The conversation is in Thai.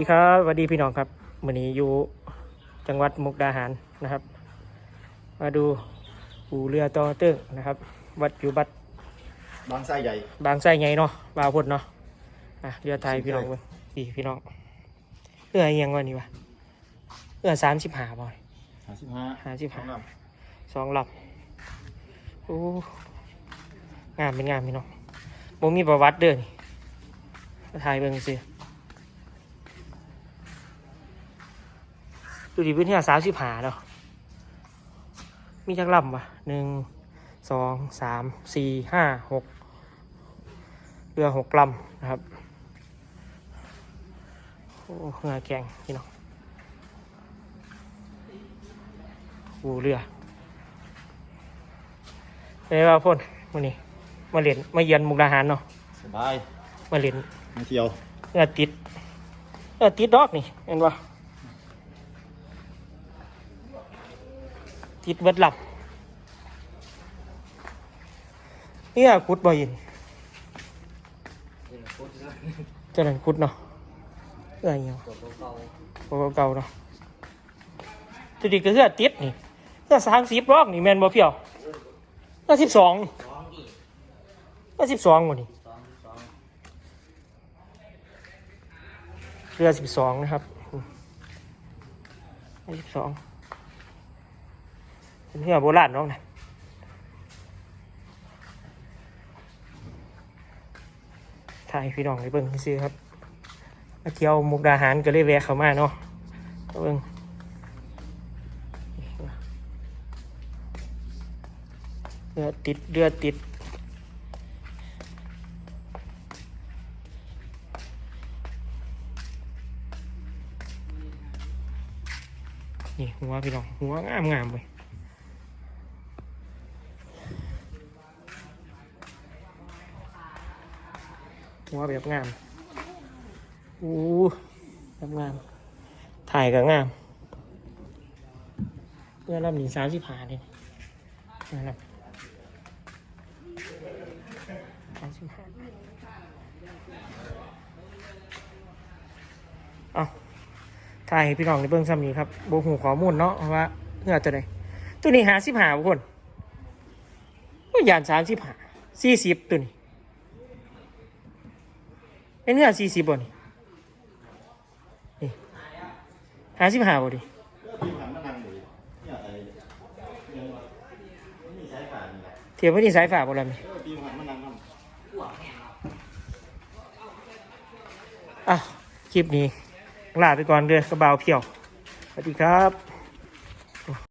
สวัสดีครับสวัสดีพี่น้องครับวันนี้อยู่จังหวัดมุกดาหารนะครับ มาดูอูเรือต่อเตื้งนะครับ วัดอยู่บัดบางไส้ใหญ่ บางไส้ไงเนาะบาวพดเนาะอะเรือไทยพี่น้องเบิ่งพี่พี่น้องเรืออิหยังวะนี่วะเรือสามสิบห้าบอยหาสิบห้าห้าสิบสอห้างลสองลำโอ้งามเป็นงามพี่น้องบ่มีประวัติเด้อนี่มาถ่ายเบิ่งสิ ดูดิพื้นที่สามสิบห้าเนาะมีจักลำวะหนึ่งสองสามสี่ห้าหกเรือหกลำนะครับโอ้เรือแข่งพี่น้องอูเรือเป็นไงบ้างพ่นวันนี้มาเล่นมาเยือนมุกดาหารเนาะำสบายมาเล่นมาเที่ยวเรือติดเรือติดดอกนี่เห็นปะ ติดเบิดหลับเนี่ยคุดบ่ยินเจะนั่นคุดเนาะเรืออยังตัวเก่าเนาะจุดดีก็เรือติดนี่เรือสามสิบรอกนี่แมนบ่เพียวเรือสิบสองเรือสิบสองวะนี่เรือสิบสองนะครับสิบสอง เป็นเรือโบราณน้องนะถ่ายพี่น้องไปเบิ่งซื้อครับมาเที่ยวมุกดาหารก็เลยแวะเข้ามาเนาะมาเบิ่งเรือติดเรือติดนี่หัวพี่น้องหัวงามงามเลย หัวแบบงามอู้แบบงาม ถ่ายก็งามเพื่อรับหนีสามสิบหาเลยนะครับสามสิบห้าเอาถ่ายให้พี่น้องในเบื้องซ้ำนี้ครับโบหูขอมูลเนาะว่าเงื่อตัวใดตัวนี้หาสิบหาคนก็ยานสามสิบหาสี่สิบตัวนี้ เป็นเงื่อสี่สิบบ่นี่หาสิบหาบ่ดิเรือพิมพ์หันมานั่งเลยเนี่ยอะไรยังวไม่มีสายผ่านนี่แหละเทียบไว้ที่สายฝาบ่ละมีเรือพิมพ์หันมานั่งนั่งอะคลิปนี้ลาไปก่อนเด้อกระเบาเพียว สวัสดีครับ